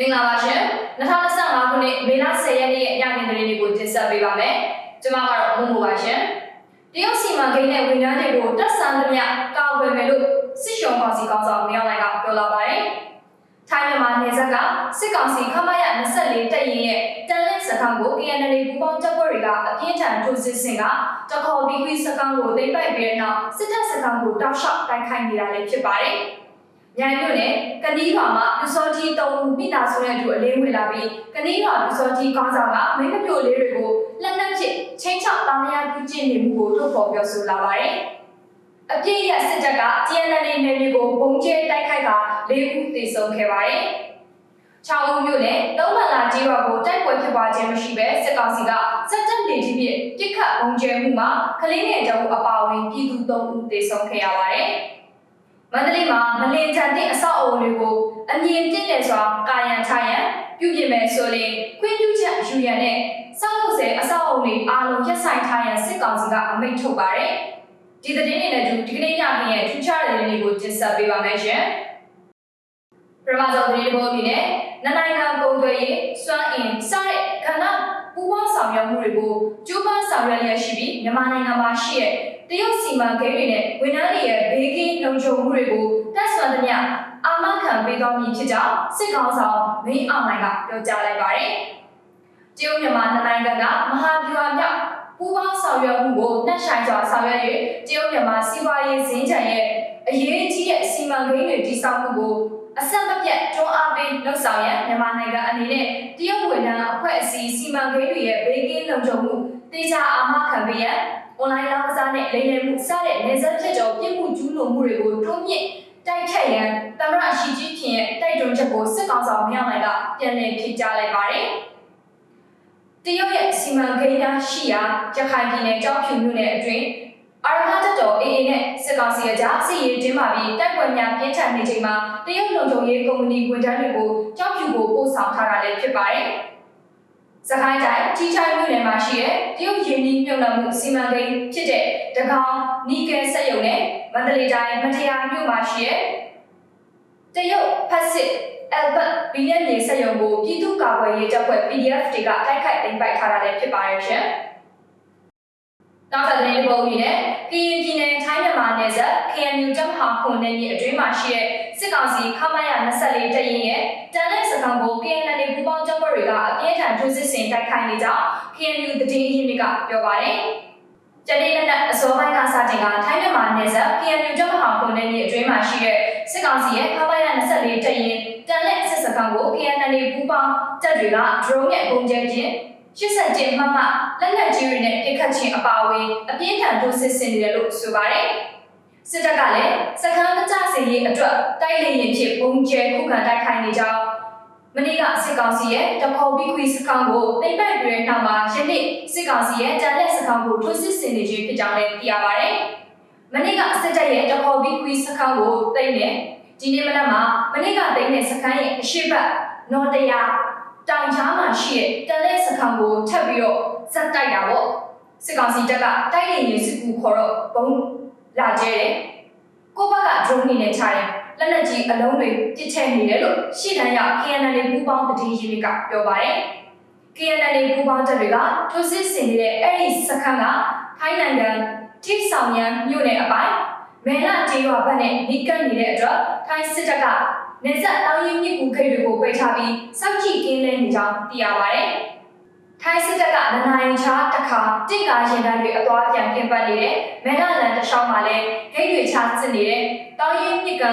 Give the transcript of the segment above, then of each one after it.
မင်္ဂလာပါရှင်2025ခုနှစ်မေလ10ရက်နေ့ရဲ့ညနေသတင်းတွေကိုတင်ဆက်ပေးပါမယ်ကျွန်မကတော့မုံမူပါရှင်တရုတ်စီမံကိန်းနဲ့ဝန်ထမ်းတွေကိုတက်ဆန်းသမျှကာဝယ်မယ်လို့စစ်ရှုံကောင်စီကောင်ဆောင်မြောင်းလိုက်ကပြောလာပါတယ်ထိုင်းမြန်မာနယ်စပ်ကစစ်ကောင်စီခမရ24တပ်ရင်ရဲ့တန်လက်စခန်းကို KNL ပူးပေါင်းတပ်ဖွဲ့တွေကအပြင်းထန်ထိုးစစ်ဆင်ကတခေါ်ပြီးခွေးစခန်းကိုသိမ်းပိုက်ပြီးတဲ့နောက်စစ်တပ်စခန်းကိုတောက်လျှောက်တိုက်ခိုက်နေတာလည်းဖြစ်ပါတယ်။ ညိုင်မြို့နယ်ကနီးရွာမှာလူစောကြီးတုံးမိသားစုနဲ့အတူအလေးဝင်လာပြီးကနီးရွာလူစောကြီးကောင်းဆောင်ကမိမပြိုလေးတွေကိုလက်နက်ချစ်ချင်းချောက်တာမယာပြုကျင့်နေမှုကိုထုတ်ဖော်ပြောဆိုလာပါတယ်။အပြည့်ရစစ်တပ်က TNL နယ်မြေကိုပုံကျဲတိုက်ခိုက်ကလေးဦးသေဆုံးခဲ့ပါတယ်။ချောင်းဦးမြို့နယ်တုံးမလာကြီးရွာကိုတိုက်ပွဲဖြစ်ပွားခြင်းမရှိဘဲစစ်ကောင်စီကစက်တက်လေကြီးဖြင့်ပြစ်ခတ်ပုံကျဲမှုမှာကလေးငယ်တအုပ်အပါအဝင်ပြည်သူ၃ဦးသေဆုံးခဲ့ရပါတယ်။ မန္တလေးမှာမလင်ချန်တဲ့အဆောက်အအုံတွေကိုအမြင့်တက်တယ်စွာကာယံချရန်ပြုပြင်မယ်ဆိုရင်ခွင့်ပြုချက်ယူရန်နဲ့စောက်လို့ဆဲအဆောက်အအုံတွေအားလုံးရပ်ဆိုင်ထားရန်စစ်ကောင်စီကအမိန့်ထုတ်ပါတယ်။ဒီသတင်းတွေနဲ့အတူဒီကနေ့ညခင်းရဲ့ထူးခြားတဲ့သတင်းတွေကိုတင်ဆက်ပေးပါမယ်ရှင်။ပထမဆုံးသတင်းတစ်ပုဒ်အနေနဲ့နနိုင်ငံကုန်သွယ်ရေးစွမ်းအင်စတဲ့ကဏ္ဍပူးပေါင်းဆောင်ရွက်မှုတွေကိုကျိုးပန်းဆောင်ရွက်ရရှိပြီးမြန်မာနိုင်ငံမှာရှိတဲ့တရုတ်စီမံကိန်းတွေနဲ့ဝန်ထမ်းတွေရဲ့ ဘေးကင်းလုံခြုံမှုတွေကိုတက်ဆွမ်းသမျှအာမခံပေးတော်မူဖြစ်ကြောင်းစစ်ကောင်ဆောင်မင်းအောင်နိုင်ကပြောကြားလိုက်ပါတယ်။တရုတ်မြန်မာနိုင်ငံကမဟာဗျူဟာမြောက်ပူးပေါင်းဆောင်ရွက်မှုကိုနှက်ဆိုင်စွာဆောင်ရွက်၍တရုတ်မြန်မာစီးပွားရေးဈေးချံရဲ့အရေးကြီးတဲ့စီမံကိန်းတွေတည်ဆောက်မှုကိုအဆက်မပြတ်တွန်းအားပေးလှုပ်ဆောင်ရန်မြန်မာနိုင်ငံအနေနဲ့တရုတ်ဝန်ထမ်းအဖွဲ့အစည်းစီမံကိန်းတွေရဲ့ဘေးကင်းလုံခြုံမှုတေချာအာမခံပေးရန် အွန်လိုင်းလောင်းကစားနဲ့လိမ်လည်မှုစတဲ့နေဆက်ဖြစ်သောပြစ်မှုကျူးလွန်မှုတွေကိုတွန်းမြင့်တိုက်ခတ်ရန်သမ္မတရှိကြီးဖြင့်ရဲ့တိုက်တွန်းချက်ကိုစစ်ကောင်ဆောင်မြောက်နိုင်ကပြန်လည်ဖြေကြားလိုက်ပါတယ်။တရုတ်ရဲ့စီမံကိန်းများရှိရာရခိုင်ပြည်နယ်ကြောက်ဖြူမြို့နယ်အတွင်းအာရခတ်တော် AA နဲ့စစ်ကောင်စီအကြားစစ်ရေးတင်းမာပြီးတိုက်ပွဲများပြင်းထန်နေချိန်မှာတရုတ်လုံခြုံရေးကုမ္ပဏီဝန်ထမ်းတွေကိုကြောက်ဖြူကိုပို့ဆောင်ထားတာလည်းဖြစ်ပါတယ်။ စကိုင်းတိုင်းကြီးချိုင်မြို့နယ်မှာရှိတဲ့တရုတ်ရင်းနှီးမြှုပ်နှံမှုစီမံကိန်းဖြစ်တဲ့တကောင်နီကယ်စက်ရုံနဲ့မန္တလေးတိုင်းမတရားမြို့မှာရှိတဲ့တရုတ်ဖက်စစ်အယ်ဘတ်ဘီလီယံနေစက်ရုံကိုပြည်သူ့ကာကွယ်ရေးတပ်ဖွဲ့ PDF တွေကတိုက်ခိုက်သိမ်းပိုက်ထားတာလည်းဖြစ်ပါတယ်ရှင်။နောက်ထပ်သတင်းတစ်ပုဒ်အနေနဲ့ကရင်ပြည်နယ်ထိုင်းမြန်မာနယ်စပ် KNU တပ်မဟာခုနယ်မြေအတွင်းမှာရှိတဲ့ စစ်ကောင်စီခမရ24တပ်ရင်းရဲ့တန်တဲ့စခန်းကို KNL ပူးပေါင်းတပ်ဖွဲ့တွေကအပြင်းထန်ထိုးစစ်ဆင်တိုက်ခိုက်နေကြောင်း KNU သတင်းရင်းမြစ်ကပြောပါတယ်။ကျတဲ့လက်အစောပိုင်းကစတင်ကထိုင်းမြန်မာနယ်စပ် KNU တပ်မဟာခုနယ်မြေအတွင်းမှာရှိတဲ့စစ်ကောင်စီရဲ့ခမရ24တပ်ရင်းတန်တဲ့စစ်စခန်းကို KNL ပူးပေါင်းတပ်တွေက drone နဲ့ပုံကျဲခြင်း80ကျင်းမှမှလက်နက်ကြီးတွေနဲ့ပစ်ခတ်ခြင်းအပါအဝင်အပြင်းထန်ထိုးစစ်ဆင်နေတယ်လို့ဆိုပါတယ်။စစ်တပ်ကလည်းစခန်း မကျစေရေးအတွက်တိုက်လေရင်ဖြစ်ပုံကျဲခုခံတိုက်ခိုက်နေကြောင်းမနေ့ကစစ်ကောင်စီရဲ့တခေါ်ပြီးခွေစခန်းကိုတိမ့်ပိုက်ပြီးတဲ့နောက်မှာယနေ့စစ်ကောင်စီရဲ့တန်လက်စခန်းကိုထိုးစစ်ဆင်နေခြင်းဖြစ်ကြောင်းလည်းသိရပါတယ်။မနေ့ကစစ်တပ်ရဲ့တခေါ်ပြီးခွေစခန်းကိုတိမ့်တယ်ဒီနေ့မနက်မှာမနေ့ကတိမ့်တဲ့စခန်းရဲ့အရှိတ်နော်တရာတောင်ချားမှာရှိတဲ့တလက်စခန်းကိုထပ်ပြီးတော့ဇက်တိုက်တာပေါ့စစ်ကောင်စီတပ်ကတိုက်လေရင်စစ်ကူခေါ်တော့ဘုံလာကျဲတယ် ကိုဘက်က drone နေနဲ့ချတယ်လက်နက်ကြီးအလုံးတွေပြစ်ချက်နေတယ်လို့ရှေ့တန်းရောက် KNL ပူးပေါင်းတည်ရင်းတွေကပြောပါတယ် KNL ပူးပေါင်းတပ်တွေကထိုးစစ်ဆင်နေတဲ့အဲ့ဒီစခန်းကထိုင်းနိုင်ငံထိဆောင်ရန်မြို့နယ်အပိုင်းမဲလာကျေးရွာဘက်နဲ့နီးကပ်နေတဲ့အတွက်ထိုင်းစစ်တပ်ကနေဆက်တောင်းရင်မြစ်ကူခိတ်တွေကိုပိတ်ထားပြီးစောက်ကြည့်ကင်းလဲနေကြောင်းသိရပါတယ်။ ထိုင်းစစ်တပ်ကနနိုင်ချားတစ်ခါတင့်ကားရင်တန်းတွေအသွားပြန်ပြင်ပတ်နေတဲ့မဲလာလန်တစ်လျှောက်မှာလည်းဂိတ်တွေချစစ်နေတဲ့တောင်းရင်မြစ်ကံ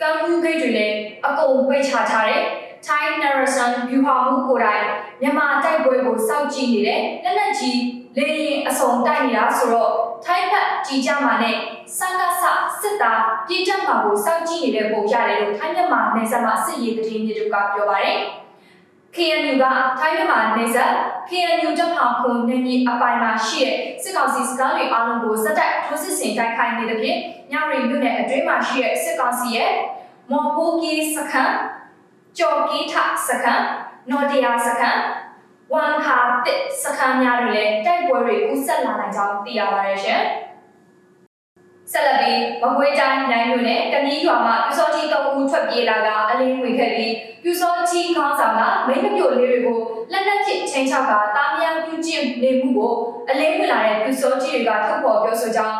ကံကူးဂိတ်တွေလည်းအကုန်ပိတ်ချထားတဲ့ Thai Narration ဗျူဟာမှုကိုယ်တိုင်မြန်မာတိုက်ပွဲကိုစောင့်ကြည့်နေတဲ့လက်နက်ကြီးလေရင်အစုံတိုက်နေတာဆိုတော့ထိုင်းဘက်ကြည်ကြမှာနဲ့စကစစစ်သားပြည်တပ်မှာကိုစောင့်ကြည့်နေတဲ့ပုံရတယ်လို့ထိုင်းမြန်မာနယ်စပ်မှာစစ်ရေးသတင်းမြစ်တို့ကပြောပါတယ်။ KNU ကထိုင်းမြန်မာနယ်စပ် KNU တပ်မဟာခုနယ်မြေအပိုင်းမှာရှိတဲ့စစ်ကောင်စီစကားတွေအားလုံးကိုစက်တိုက်ထိုးစစ်ဆင်တိုက်ခိုက်နေတဲ့ဖြင့်ညရီမြို့နယ်အတွင်းမှာရှိတဲ့စစ်ကောင်စီရဲ့မော်ပိုကီစခန်းကြော်ကီထစခန်းနော်ဒီယာစခန်းဝန်ခါတစ်စခန်းများတွေလည်းတိုက်ပွဲတွေကူးဆက်လာနိုင်ကြောင်းသိရပါတယ်ရှင်။ဆက်လက်ပြီးမကွေးတိုင်းနိုင်မြို့နယ်ကနီးရွာမှာပြူစောကြီး၃ဦး ထွက်ပြေးလာကအလင်းဝင်ခဲ့ပြီးပြူစောကြီးကြီးခေါင်းဆောင်ကမိမပြိုလေးတွေကိုလက်နက်ဖြစ်ချင်းချောက်ကတားမြပြုကျင့်နေမှုကိုအလေးဝင်လာတဲ့ပြူစောကြီးတွေကထုတ်ဖော်ပြောဆိုကြောင်း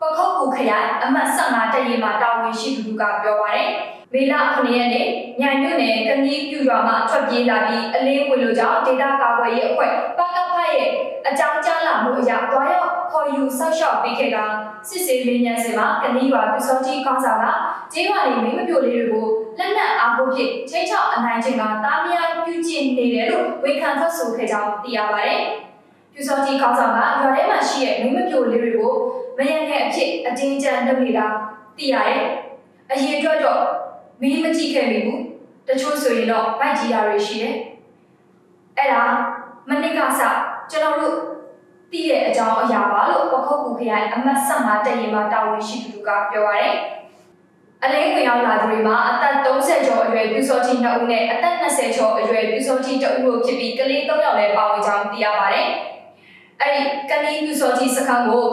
ပခောက်ကူခရိုင်အမှတ်15တရေမှာတာဝန်ရှိသူကပြောပါတယ်။မေလ9ရက်နေ့ညညွန့်နယ်ကမီးပြူရွာမှထွက်ပြေးလာပြီးအလေးဝင်လို့ကြောင့်ဒေတာကာကွယ်ရေးအဖွဲ့ပကဖရဲ့အကြောင်းကြားလာမှုအရတွားရောက်ခေါ်ယူဆောက်ရှောက်ပေးခဲ့တာစစ်စေးလေးညံစင်မှာကမီးရွာပြူစောကြီးခေါင်းဆောင်က ကျေးရွာနေမိမပြိုလေးတွေကိုလက်နက်အားကိုဖြင့်ချင်းချောက်အနိုင်ခြင်းကတားမြပြုကျင့်နေတယ်လို့ဝန်ခံထွက်ဆိုခဲ့ကြောင်းသိရပါတယ်။ပြူစောကြီးခေါင်းဆောင်ကရွာထဲမှာရှိတဲ့မိမပြိုလေးတွေကိုမယံခဲ့အဖြစ်အတင်းကြပ်လုပ်နေတာသိရတယ်။အရင်အတွက်တော့မီးမကြည့်ခဲ့မိဘူး။တချို့ဆိုရင်တော့ဗိုက်ကြီးတာတွေရှိတယ်။အဲ့ဒါမနစ်ကစကျွန်တော်တို့သိတဲ့အကြောင်းအရာပါလို့ပခုတ်ကူခရိုင်အမတ်15တရင်မှာတာဝန်ရှိသူကပြောပါတယ်။ အလင်းခွေရောက်လာသူတွေမှာအသက်30ကျော်အရွယ်ပြူစောကြီး2ဦးနဲ့အသက်20ကျော်အရွယ်ပြူစောကြီး2ဦးတို့ဖြစ်ပြီးကလေး3ယောက်လည်းပါဝင်ကြောင်းသိရပါတယ်။အဲ့ဒီကလေးပြူစောကြီးစခန်းကို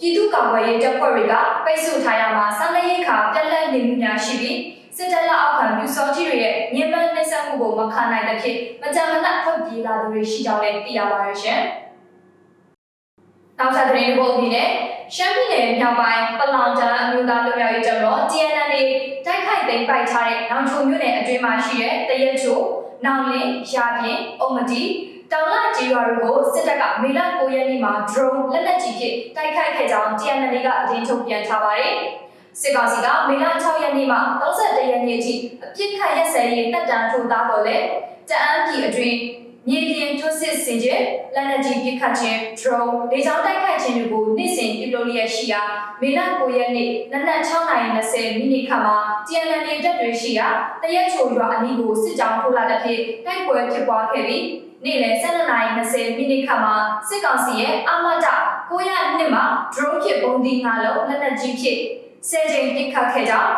ပြည်သူ့ကာကွယ်ရေးတပ်ဖွဲ့တွေကပိတ်ဆို့ထားရမှာဆန္ဒရိတ်ခါပြက်လက်နေမှုများရှိပြီးစစ်တပ်လက်အောက်ခံပြူစောကြီးတွေရဲ့ညှဉ်းပန်းနှိပ်စက်မှုကိုမခံနိုင်တဲ့ဖြစ်မကြမ်းမနက်ထုတ်ပြေးလာသူတွေရှိကြောင်းလည်းသိရပါတယ်ရှင်။ နောက်ထပ်သတင်းတစ်ပုဒ်အနေနဲ့ရှမ်းပြည်နယ်မြောက်ပိုင်းပလောင်တန်းအမျိုးသားလူမျိုးရေးတပ်မတော် TNL တိုက်ခိုက်သိမ်းပိုက်ထားတဲ့နောင်ချုံမြို့နယ်အတွင်းမှာရှိတဲ့တရက်ချိုနောင်လင်းရာပြင်းအုံမတီတောင်လာကြီးရွာတို့ကိုစစ်တပ်ကမေလ9ရက်နေ့မှာ drone လက်နက်ကြီးဖြင့်တိုက်ခိုက်ခဲ့ကြောင်း TNL ကသတင်းထုတ်ပြန်ထားပါတယ်။စစ်ကောင်စီကမေလ6ရက်နေ့မှ31ရက်နေ့အထိအပြစ်ခတ်ရက်စဲရေးတပ်တန်းထိုးသားတော်လဲတအန်းပြည်အတွင်း မြေပြင်ထွစစ်စင်ကျလက်နက်ကြီးပစ်ခတ်ခြင်း drone လေကြောင်းတိုက်ခိုက်ခြင်းတွေကိုနေ့စဉ်ပြုလုပ်လျက်ရှိရာမေလ9ရက်နေ့နနက်6:20မိနစ်ခန့်မှာ TNL တပ်တွေရှိရာတရက်ချိုရွာအနီးကိုစစ်ကြောင်းထိုးလာတဲ့ဖြစ်တိုက်ပွဲဖြစ်ပွားခဲ့ပြီးနေ့လယ်12:20မိနစ်ခန့်မှာစစ်ကောင်စီရဲ့အမတ902မှာ drone ဖြစ်ပုံသီးငါလုံးလက်နက်ကြီးဖြစ်ဆယ်ကြိမ်ပစ်ခတ်ခဲ့ကြောင်း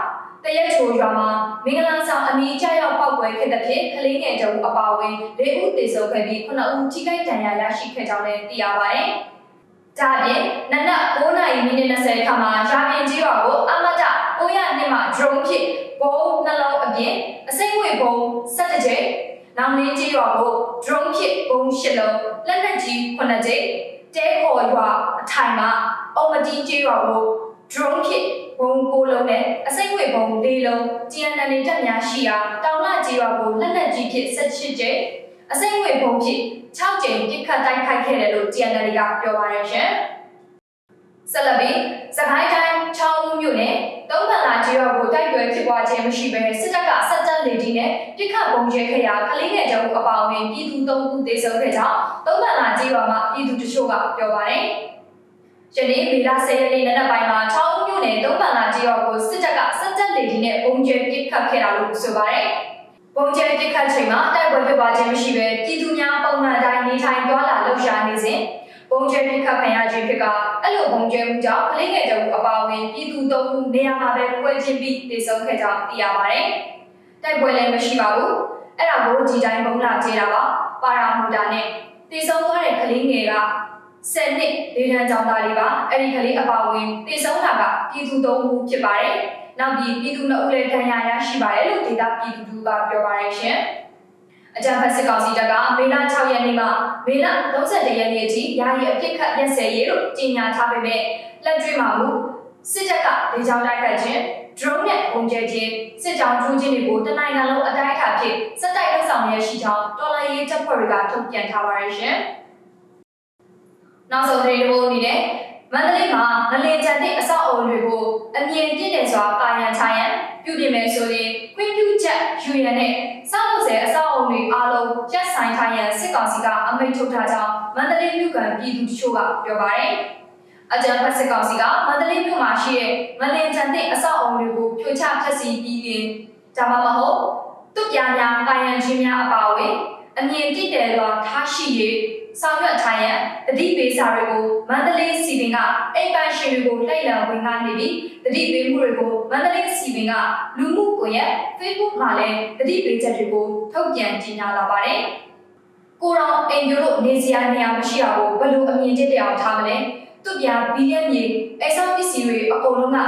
တရက်ချိုရွာမှာမင်္ဂလာဆောင်အနီးကျရောက်ပောက်ကွဲခဲ့တဲ့ဖြစ်ကလေးငယ်တအုပ်အပါအဝင်၄ဦးသေဆုံးခဲ့ပြီး9ဦးထိခိုက်ဒဏ်ရာရရှိခဲ့ကြောင်းလည်းသိရပါတယ်။ဒါပြင်နနက်9:20မိနစ်20ခါမှာရာပြင်ကြီးရွာကိုအမတ902မှာ drone ဖြစ်ဘုံနှလုံးအပြင်အစိမ့်ငွေဘုံ17ကြိမ်နောင်လင်းကြီးရွာကို drone ဖြစ်ဘုံ8လုံးလက်နက်ကြီး9ကြိမ်တဲခေါ်ရွာအထိုင်မှာအုံမတီးကြီးရွာကို drone ဖြစ်ဘုံကိုလုံးနဲ့အစိမ့်ငွေဘုံ၄လုံး TNL တပ်များရှိရာတောင်လကြီးရွာကိုလက်နက်ကြီးဖြစ်18ကြိမ်အစိမ့်ငွေဘုံဖြစ်6ကြိမ်ပစ်ခတ်တိုက်ခိုက်ခဲ့တယ်လို့ TNL ကပြောပါရရှင်။ဆက်လက်ပြီးစကိုင်းတိုင်းချောင်းဦးမြို့နယ်တုံးပန်လာကြီးရွာကိုတိုက်ပွဲဖြစ်ပွားခြင်းမရှိဘဲစစ်တပ်ကဆက်တပ်လေကြီးနဲ့ပစ်ခတ်ပုံကျဲခဲ့ရာကလေးငယ်တအုပ်အပါအဝင်ပြည်သူ၃ဦးသေဆုံးခဲ့ကြောင်းတုံးပန်လာကြီးရွာမှာပြည်သူတချို့ကပြောပါတယ်။ ယနေ့မေလ10ရက်နေ့နံနက်ပိုင်းမှာချောင်းဦးမြို့နယ်တုံးပန်လာကြီးရွာကိုစစ်တပ်ကဆက်တပ်လေကြီးနဲ့ပုံကျဲပစ်ခတ်ခဲ့တာလို့ဆိုပါတယ်။ပုံကျဲပစ်ခတ်ချိန်မှာတိုက်ပွဲဖြစ်ပွားခြင်းမရှိဘဲပြည်သူများပုံမှန်တိုင်းနေထိုင်သွားလာလှုပ်ရှားနေစဉ်ပုံကျဲပစ်ခတ်ခံရခြင်းဖြစ်ကအဲ့လိုပုံကျဲမှုကြောင့်ကလေးငယ်တအုပ်အပါအဝင်ပြည်သူ၃ဦးနေရာမှာပဲပွဲချင်းပြီးတေဆုံးခဲ့ကြောင်းသိရပါတယ်။တိုက်ပွဲလည်းမရှိပါဘူး။အဲ့ဒါကိုဒီတိုင်းပုံလာကြတာပါ။ပါရာမူတာနဲ့တေဆုံးသွားတဲ့ကလေးငယ်က ဆယ်နှစ်လေးတန်းကျောင်းသားလေးပါအဲ့ဒီကလေးအပါအဝင်တေဆုံးတာကပြည်သူ၃ဦးဖြစ်ပါတယ်။နောက်ပြီးပြည်သူ၂ဦးလည်းဒဏ်ရာရရှိပါတယ်လို့ဒေတာပြည်သူတို့ကပြောပါတယ်ရှင်။အကြံဖက်စစ်ကောင်စီတပ်ကမေလ6ရက်နေ့မှမေလ31ရက်နေ့အထိယာယီအပြစ်ခတ်ရက်စဲရေးလို့ကြေညာထားပေမဲ့လက်တွေ့မှာမူစစ်တပ်ကဒေကြောင်းတိုက်ခတ်ခြင်း drone နဲ့ပုံကျဲခြင်းစစ်ကြောင်းထိုးခြင်းတွေကိုတနိုင်ငံလုံးအတိုင်းအတာဖြစ်စက်တိုက်လှုပ်ဆောင်ရရှိကြောင်းတော်လိုင်းရေးတပ်ဖွဲ့တွေကထုတ်ပြန်ထားပါရရှင်။ နောက်ဆုံးသတင်းတစ်ပုဒ်အနေနဲ့မန္တလေးမှာငလင်ချန်တဲ့အဆောက်အအုံတွေကိုအမြင့်ပြည့်တယ်စွာကာယံချရန်ပြုပြင်မယ်ဆိုရင်ခွင့်ပြုချက်ယူရန်နဲ့စောက်လို့ဆဲအဆောက်အအုံတွေအားလုံးရက်ဆိုင်ထားရန်စစ်ကောင်စီကအမိန့်ထုတ်ထားကြောင်းမန္တလေးမြို့ကန်ပြည်သူတချို့ကပြောပါတယ်။အကြံဖက်စစ်ကောင်စီကမန္တလေးမြို့မှာရှိတဲ့ငလင်ချန်တဲ့အဆောက်အအုံတွေကိုဖြိုချဖျက်ဆီးပြီးရင်ဒါမှမဟုတ်သူ့ပြားများကာယံခြင်းများအပါအဝင် အမြင့်တည်တယ်စွာထားရှိရေးဆောင်ရွက်ထားရန်တတိပေးစာတွေကိုမန္တလေးစီပင်ကအိမ်ပိုင်ရှင်တွေကိုလှိုက်လံဝင်ကားနေပြီးတတိပေးမှုတွေကိုမန္တလေးစီပင်ကလူမှုကွန်ရက် Facebook မှာလည်းတတိပေးချက်တွေကိုထုတ်ပြန်ကြေညာလာပါတယ်။ကိုရောင်အိမ်ပြိုလို့နေစရာနေရာမရှိအောင်ဘယ်လိုအမြင်တက်တရားထားမလဲ။သူ့ပြဘီလီယံမြေအိမ်ဆောင်ပစ္စည်းတွေအကုန်လုံးက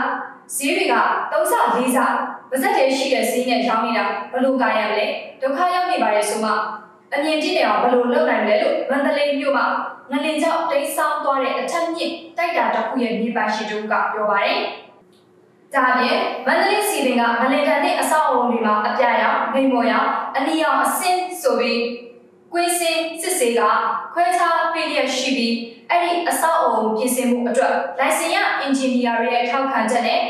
ဈေးတွေက၃ဆ၄ဆပါဇက်တွေရှိတဲ့ဈေးနဲ့ရောင်းနေတာဘယ်လိုကိုင်ရမလဲဒုက္ခရောက်နေပါရဲ့ဆိုမှ အမြင်ကြည့်နေအောင်ဘယ်လိုလုပ်နိုင်မလဲလို့မန္တလေးမြို့မှာငလင်ကြောင့်တိတ်ဆောင်းသွားတဲ့အထက်မြင့်တိုက်တာတစ်ခုရဲ့မြေပါရှိတူကပြောပါတယ်။ဒါပြင်မန္တလေးစီပင်ကငလင်တန်တဲ့အဆောက်အအုံတွေမှာအပြရောင်၊ဂိမ်းမော်ရောင်အနီရောင်အစင်းဆိုပြီးကွင်းစင်းစစ်စေးကခွဲခြားပေးရရှိပြီးအဲ့ဒီအဆောက်အအုံပြင်ဆင်မှုအတွက်လိုင်စင်ရအင်ဂျင်နီယာတွေရဲ့ထောက်ခံချက်နဲ့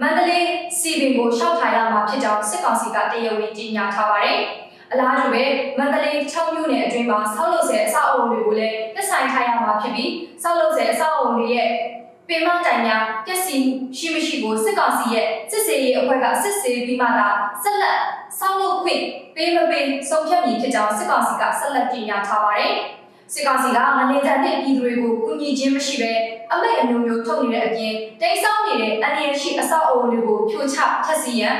မန္တလေးစီပင်ကိုရှောက်ထားရမှာဖြစ်ကြောင်းစစ်ကောင်စီကတရားဝင်ကြေညာထားပါတယ်။ အလားတူပဲမန္တလေး6မြို့နယ်အတွင်းမှာဆောက်လုပ်ဆဲအဆောက်အအုံတွေကိုလည်းသက်ဆိုင်ထားရမှာဖြစ်ပြီးဆောက်လုပ်ဆဲအဆောက်အအုံတွေရဲ့ပင်မတိုင်များပျက်စီးရှိမရှိကိုစစ်ကောင်စီရဲ့စစ်စေးရေးအဖွဲ့ကစစ်ဆေးပြီးမှသာဆက်လက်ဆောက်လုပ်ခွင့်ပေးမပေးဆုံးဖြတ်မည်ဖြစ်ကြောင်းစစ်ကောင်စီကဆက်လက်ကြေညာထားပါတယ်။စစ်ကောင်စီကမနေတန်တဲ့ပြည်သူတွေကိုကူညီခြင်းမရှိဘဲအမိတ်အမျိုးမျိုးထုတ်နေတဲ့အပြင်တိတ်ဆောက်နေတဲ့အန္တရာယ်ရှိအဆောက်အအုံတွေကိုဖြိုချဖျက်ဆီးရန်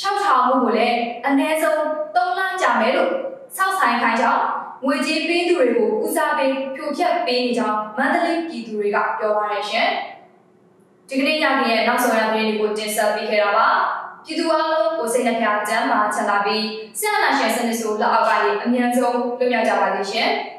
ရှောက်ထောင်မှုကိုလည်းအ ਨੇ ဆုံး၃လကြာမယ်လို့စောက်ဆိုင်ခိုင်းကြောင်းငွေကြေးပေးသူတွေကိုဦးစားပေးဖြိုဖျက်ပေးနေကြောင်းမန္တလေးပြည်သူတွေကပြောပါရရှင်။ဒီကနေ့ညနေရဲ့နောက်ဆုံးရသတင်းတွေကိုတင်ဆက်ပေးခဲ့တာပါ။ပြည်သူအလုံးကိုစိတ်နှပြကျမ်းမာချမ်းသာပြီးဆရာနာရှင်စနစ်ဆိုလက်အောက်ကနေအမြန်ဆုံးလွတ်မြောက်ကြပါလိမ့်ရှင်။